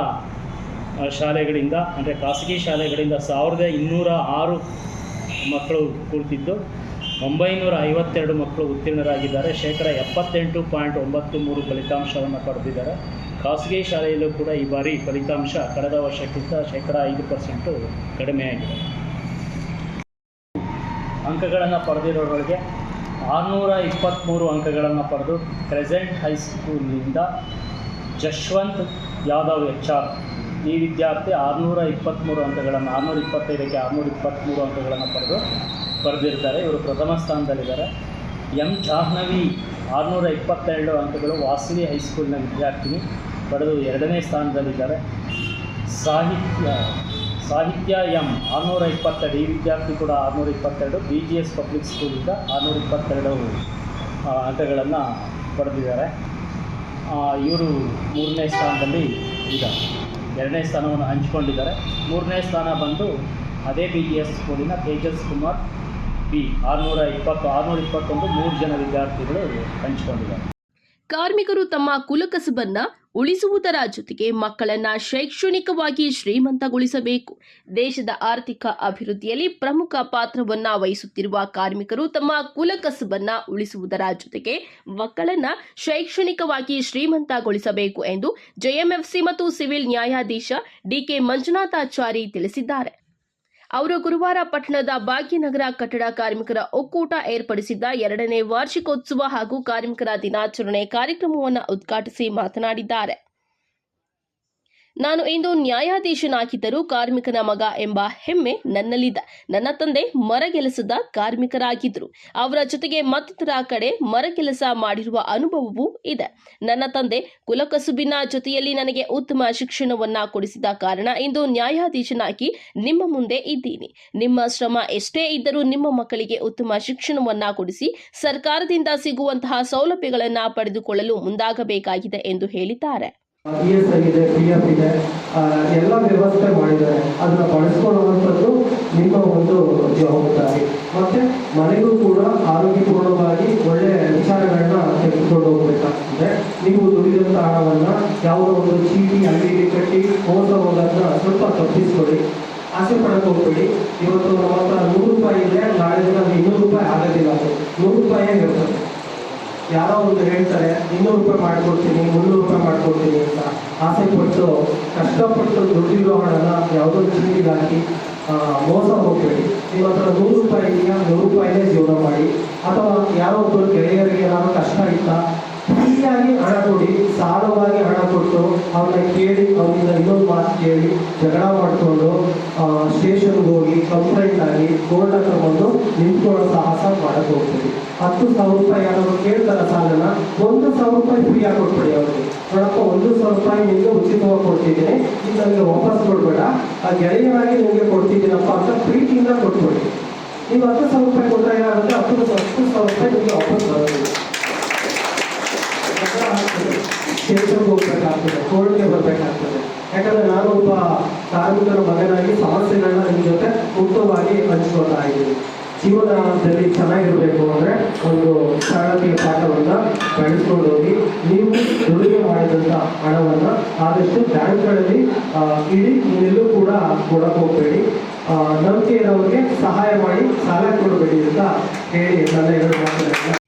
ರಹಿತ ಶಾಲೆಗಳಿಂದ, ಅಂದರೆ ಖಾಸಗಿ ಶಾಲೆಗಳಿಂದ ಸಾವಿರದ ಇನ್ನೂರ ಆರು ಮಕ್ಕಳು ಕೂರ್ತಿದ್ದು. ಒಂಬೈನೂರ ಐವತ್ತೆರಡು ಮಕ್ಕಳು ಉತ್ತೀರ್ಣರಾಗಿದ್ದಾರೆ. ಶೇಕಡ ಎಪ್ಪತ್ತೆಂಟು ಪಾಯಿಂಟ್ ಒಂಬತ್ತು ಮೂರು ಫಲಿತಾಂಶವನ್ನು ಪಡೆದಿದ್ದಾರೆ. ಖಾಸಗಿ ಶಾಲೆಯಲ್ಲೂ ಕೂಡ ಈ ಬಾರಿ ಫಲಿತಾಂಶ ಕಳೆದ ವರ್ಷಕ್ಕಿಂತ ಶೇಕಡ ಐದು ಪರ್ಸೆಂಟು ಕಡಿಮೆಯಾಗಿದೆ ಅಂಕಗಳನ್ನು ಪಡೆದಿರೋರಿಗೆ ಆರುನೂರ ಇಪ್ಪತ್ತ್ಮೂರು ಅಂಕಗಳನ್ನು ಪಡೆದು ಪ್ರೆಸೆಂಟ್ ಹೈಸ್ಕೂಲಿನಿಂದ ಜಶ್ವಂತ್ ಯಾದವ್ ಎಚ್ ಆರ್. ಈ ವಿದ್ಯಾರ್ಥಿ ಆರುನೂರ ಇಪ್ಪತ್ತ್ಮೂರು ಅಂಕಗಳನ್ನು, ಆರುನೂರ ಇಪ್ಪತ್ತೈದಕ್ಕೆ ಆರುನೂರ ಇಪ್ಪತ್ತ್ಮೂರು ಅಂಕಗಳನ್ನು ಪಡೆದು ಪಡೆದಿರ್ತಾರೆ ಇವರು ಪ್ರಥಮ ಸ್ಥಾನದಲ್ಲಿದ್ದಾರೆ. ಎಂ ಜಾಹ್ನವಿ ಆರುನೂರ ಇಪ್ಪತ್ತೆರಡು ಅಂಕಗಳು ವಾಸವಿ ಹೈಸ್ಕೂಲ್ನ ವಿದ್ಯಾರ್ಥಿನಿ, ಪಡೆದು ಎರಡನೇ ಸ್ಥಾನದಲ್ಲಿದ್ದಾರೆ. ಸಾಹಿತ್ಯ ಸಾಹಿತ್ಯ ಎಂ ಆರುನೂರ ಇಪ್ಪತ್ತೆರಡು, ಈ ವಿದ್ಯಾರ್ಥಿ ಕೂಡ ಆರುನೂರ ಇಪ್ಪತ್ತೆರಡು ಬಿ ಜಿ ಎಸ್ ಪಬ್ಲಿಕ್ ಸ್ಕೂಲಿಂದ ಆರುನೂರ ಇಪ್ಪತ್ತೆರಡು ಅಂಕಗಳನ್ನು ಪಡೆದಿದ್ದಾರೆ. ಇವರು ಮೂರನೇ ಸ್ಥಾನದಲ್ಲಿ ಇದ್ದಾರೆ ಎರಡನೇ ಸ್ಥಾನವನ್ನು ಹಂಚಿಕೊಂಡಿದ್ದಾರೆ. ಮೂರನೇ ಸ್ಥಾನ ಬಂದು ಅದೇ ಬಿ ಜಿ ಎಸ್ ಸ್ಕೂಲಿನ ತೇಜಸ್ ಕುಮಾರ್ ಬಿ, ಆರುನೂರ ಇಪ್ಪತ್ತು, ಆರುನೂರ ಇಪ್ಪತ್ತೊಂದು ಮೂರು ಜನ ವಿದ್ಯಾರ್ಥಿಗಳು ಹಂಚಿಕೊಂಡಿದ್ದಾರೆ. ಕಾರ್ಮಿಕರು ತಮ್ಮ ಕುಲಕಸಬನ್ನ ಉಳಿಸುವುದರ ಜೊತೆಗೆ ಮಕ್ಕಳನ್ನ ಶೈಕ್ಷಣಿಕವಾಗಿ ಶ್ರೀಮಂತಗೊಳಿಸಬೇಕು. ದೇಶದ ಆರ್ಥಿಕ ಅಭಿವೃದ್ಧಿಯಲ್ಲಿ ಪ್ರಮುಖ ಪಾತ್ರವನ್ನ ವಹಿಸುತ್ತಿರುವ ಕಾರ್ಮಿಕರು ತಮ್ಮ ಕುಲಕಸಬನ್ನ ಉಳಿಸುವುದರ ಜೊತೆಗೆ ಮಕ್ಕಳನ್ನ ಶೈಕ್ಷಣಿಕವಾಗಿ ಶ್ರೀಮಂತಗೊಳಿಸಬೇಕು ಎಂದು ಜೆಎಂಎಫ್ಸಿ ಮತ್ತು ಸಿವಿಲ್ ನ್ಯಾಯಾಧೀಶ ಡಿಕೆ ಮಂಜುನಾಥಾಚಾರಿ ತಿಳಿಸಿದ್ದಾರೆ. ಅವರು ಗುರುವಾರ ಪಟ್ಟಣದ ಭಾಗ್ಯನಗರ ಕಟ್ಟಡ ಕಾರ್ಮಿಕರ ಒಕ್ಕೂಟ ಏರ್ಪಡಿಸಿದ್ದ ಎರಡನೇ ವಾರ್ಷಿಕೋತ್ಸವ ಹಾಗೂ ಕಾರ್ಮಿಕರ ದಿನಾಚರಣೆ ಕಾರ್ಯಕ್ರಮವನ್ನು ಉದ್ಘಾಟಿಸಿ ಮಾತನಾಡಿದ್ದಾರೆ. ನಾನು ಇಂದು ನ್ಯಾಯಾಧೀಶನಾಗಿದ್ದರೂ ಕಾರ್ಮಿಕನ ಮಗ ಎಂಬ ಹೆಮ್ಮೆ ನನ್ನಲ್ಲಿದೆ. ನನ್ನ ತಂದೆ ಮರಗೆಲಸದ ಕಾರ್ಮಿಕರಾಗಿದ್ದರು. ಅವರ ಜೊತೆಗೆ ಮತ್ತಿತರ ಕಡೆ ಮರಗೆಲಸ ಮಾಡಿರುವ ಅನುಭವವೂ ಇದೆ. ನನ್ನ ತಂದೆ ಕುಲಕಸುಬಿನ ಜೊತೆಯಲ್ಲಿ ನನಗೆ ಉತ್ತಮ ಶಿಕ್ಷಣವನ್ನ ಕೊಡಿಸಿದ ಕಾರಣ ಇಂದು ನ್ಯಾಯಾಧೀಶನಾಗಿ ನಿಮ್ಮ ಮುಂದೆ ಇದ್ದೀನಿ. ನಿಮ್ಮ ಶ್ರಮ ಎಷ್ಟೇ ಇದ್ದರೂ ನಿಮ್ಮ ಮಕ್ಕಳಿಗೆ ಉತ್ತಮ ಶಿಕ್ಷಣವನ್ನ ಕೊಡಿಸಿ, ಸರ್ಕಾರದಿಂದ ಸಿಗುವಂತಹ ಸೌಲಭ್ಯಗಳನ್ನು ಪಡೆದುಕೊಳ್ಳಲು ಮುಂದಾಗಬೇಕಾಗಿದೆ ಎಂದು ಹೇಳಿದ್ದಾರೆ. ಇ ಎಸ್ ಐ ಇದೆ ಪಿ ಎಫ್ ಇದೆ ಎಲ್ಲ ವ್ಯವಸ್ಥೆ ಮಾಡಿದ್ದಾರೆ. ಅದನ್ನ ಬಳಸ್ಕೊಳ್ಳುವಂಥದ್ದು ನಿಮ್ಮ ಒಂದು ಜವಾಬ್ದಾರಿ. ಮತ್ತೆ ಮನೆಗೂ ಕೂಡ ಆರೋಗ್ಯಪೂರ್ಣವಾಗಿ ಒಳ್ಳೆ ವಿಚಾರಗಳನ್ನ ತೆಗೆದುಕೊಂಡು ಹೋಗ್ಬೇಕಾಗ್ತದೆ. ನೀವು ದುಡಿದಂಥ ಹಣವನ್ನ ಯಾವುದೋ ಒಂದು ಚೀಟಿ, ಅಂಗಡಿಗೆ ಕಟ್ಟಿ ಮೋಸ ಹೋಗೋದನ್ನ ಸ್ವಲ್ಪ ತಪ್ಪಿಸ್ಕೊಳ್ಳಿ. ಆಸೆ ಪಡಕ್ಕೆ ಹೋಗ್ಬೇಡಿ. ಇವತ್ತು ನಮ್ಮ ಹತ್ರ ನೂರು ರೂಪಾಯಿ ಇದೆ, ನಾಳೆ ದಿನ ಇನ್ನೂರು ರೂಪಾಯಿ ಆಗೋದಿಲ್ಲ ನೂರು ರೂಪಾಯಿ ಇರ್ತದೆ ಯಾರೋ ಒಂದು ಹೇಳ್ತಾರೆ ಇನ್ನೂರು ರೂಪಾಯಿ ಮಾಡ್ಕೊಡ್ತೀನಿ, ಮುನ್ನೂರು ರೂಪಾಯಿ ಮಾಡ್ಕೊಡ್ತೀನಿ ಅಂತ. ಆಸೆ ಪಟ್ಟು, ಕಷ್ಟಪಟ್ಟು ದುಡ್ಡಿರೋ ಹಣನ ಯಾವುದೋ ಚೀಟಿಗೆ ಹಾಕಿ ಮೋಸ ಹೋಗ್ಬೇಡಿ. ನಿಮ್ಮ ಹತ್ರ ನೂರು ರೂಪಾಯಿ ಇದೆಯಾ? ನೂರು ರೂಪಾಯಿನೇ ಜೀವನ ಮಾಡಿ. ಅಥವಾ ಯಾರೋ ಒಬ್ಬರು ಅವನ್ನ ಕೇಳಿ ಅವನಿಂದ ಇನ್ನೊಂದು ಮಾತು ಕೇಳಿ ಜಗಳ ಮಾಡಿಕೊಂಡು ಸ್ಟೇಷನ್ಗೆ ಹೋಗಿ ಕಂಪ್ಲೇಂಟ್ ಆಗಿ ಕೋರ್ಟ್ ಹತ್ರ ಬಂದು ನಿಂತ್ಕೊಳ್ಳೋ ಸಾಹಸ ಮಾಡಕ್ಕೆ ಹೋಗ್ತೀವಿ. ಹತ್ತು ಸಾವಿರ ರೂಪಾಯಿ ಯಾರಾದ್ರು ಕೇಳ್ತಾರ ಸಾಲನ, ಒಂದು ಸಾವಿರ ರೂಪಾಯಿ ಫ್ರೀ ಆಗಿ ಕೊಟ್ಬಿಡಿ ಅವ್ರಿಗೆ. ನೋಡಪ್ಪ, ಒಂದು ಸಾವಿರ ರೂಪಾಯಿ ನಿಮಗೆ ಉಚಿತವಾಗಿ ಕೊಡ್ತಿದ್ದೀನಿ ಇದು ನನಗೆ ವಾಪಸ್ ಕೊಡ್ಬೇಡ, ಆ ಗೆಳೆಯರಾಗಿ ನಿಮಗೆ ಕೊಡ್ತಿದ್ದೀನಪ್ಪ ಅಂತ ಪ್ರೀತಿಯಿಂದ ಕೊಟ್ಬಿಡಿ. ನೀವು ಹತ್ತು ಸಾವಿರ ರೂಪಾಯಿ ಕೊಟ್ಟರೆ ಏನಾಗುತ್ತೆ? ಹತ್ತು ಹತ್ತು ಸಾವಿರ ರೂಪಾಯಿ ನಿಮಗೆ ವಾಪಸ್ ಬರೋದಿಲ್ಲ. ಸ್ಟೇಷನ್ಗೆ ಹೋಗ್ಬೇಕಾಗ್ತದೆ, ಕೋರ್ಟ್ಗೆ ಬರಬೇಕಾಗ್ತದೆ. ಯಾಕಂದ್ರೆ ನಾನು ಒಬ್ಬ ಕಾರ್ಮಿಕರ ಮಗನಾಗಿ ಸಮಸ್ಯೆಗಳನ್ನ ನಿಮ್ಮ ಜೊತೆ ಮುಕ್ತವಾಗಿ ಹಂಚ್ಕೊಳ್ತಾ ಇದ್ದೀನಿ. ಜೀವನದಲ್ಲಿ ಚೆನ್ನಾಗಿರಬೇಕು ಅಂದ್ರೆ ಒಂದು ಸರಳತೆಯ ಪಾಠವನ್ನ ಬೆಳೆಸ್ಕೊಂಡು ಹೋಗಿ, ನೀವು ದುಡಿಮೆ ಮಾಡಿದಂಥ ಹಣವನ್ನ ಆದಷ್ಟು ಬ್ಯಾಂಕ್ಗಳಲ್ಲಿ ಇಡಿ ನೀವೆಲ್ಲೂ ಕೂಡ ಕೊಡಕ್ಕೆ ಹೋಗ್ಬೇಡಿ. ನಂಬಿಕೆ ಇರೋರಿಗೆ ಸಹಾಯ ಮಾಡಿ ಸಾಲ ಕೊಡಬೇಡಿ ಅಂತ ಹೇಳಿ ನನ್ನ ಎರಡು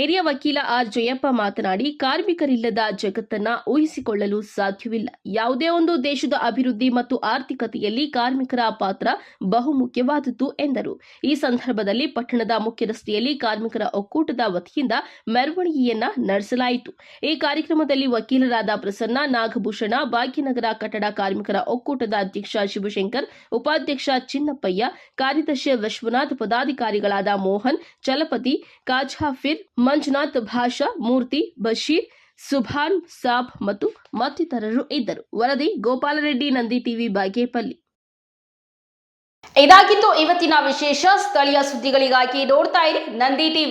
ಹಿರಿಯ ವಕೀಲ ಆರ್ ಜಯಪ್ಪ ಮಾತನಾಡಿ, ಕಾರ್ಮಿಕರಿಲ್ಲದ ಜಗತ್ತನ್ನ ಊಹಿಸಿಕೊಳ್ಳಲು ಸಾಧ್ಯವಿಲ್ಲ. ಯಾವುದೇ ಒಂದು ದೇಶದ ಅಭಿವೃದ್ಧಿ ಮತ್ತು ಆರ್ಥಿಕತೆಯಲ್ಲಿ ಕಾರ್ಮಿಕರ ಪಾತ್ರ ಬಹುಮುಖ್ಯವಾದದ್ದು ಎಂದರು. ಈ ಸಂದರ್ಭದಲ್ಲಿ ಪಟ್ಟಣದ ಮುಖ್ಯ ರಸ್ತೆಯಲ್ಲಿ ಕಾರ್ಮಿಕರ ಒಕ್ಕೂಟದ ವತಿಯಿಂದ ಮೆರವಣಿಗೆಯನ್ನ ನಡೆಸಲಾಯಿತು. ಈ ಕಾರ್ಯಕ್ರಮದಲ್ಲಿ ವಕೀಲರಾದ ಪ್ರಸನ್ನ ನಾಗಭೂಷಣ, ಭಾಗ್ಯನಗರ ಕಟ್ಟಡ ಕಾರ್ಮಿಕರ ಒಕ್ಕೂಟದ ಅಧ್ಯಕ್ಷ ಶಿವಶಂಕರ್, ಉಪಾಧ್ಯಕ್ಷ ಚಿನ್ನಪ್ಪಯ್ಯ, ಕಾರ್ಯದರ್ಶಿ ವಿಶ್ವನಾಥ್, ಪದಾಧಿಕಾರಿಗಳಾದ ಮೋಹನ್, ಚಲಪತಿ ಕಾಜಾಫಿರ್ ಮಂಜುನಾಥ್, ಭಾಷಾ, ಮೂರ್ತಿ, ಬಶೀರ್, ಸುಭಾನ್, ಸಾಬ್ ಮತ್ತು ಮತ್ತಿತರರು ಇದ್ದರು. ವರದಿ, ಗೋಪಾಲರೆಡ್ಡಿ, ನಂದಿ ಟಿವಿ, ಬಾಗೇಪಲ್ಲಿ. ಇದಾಗಿತ್ತು ಇವತ್ತಿನ ವಿಶೇಷ. ಸ್ಥಳೀಯ ಸುದ್ದಿಗಳಿಗಾಗಿ ನೋಡ್ತಾ ಇರಿ ನಂದಿ ಟಿವಿ.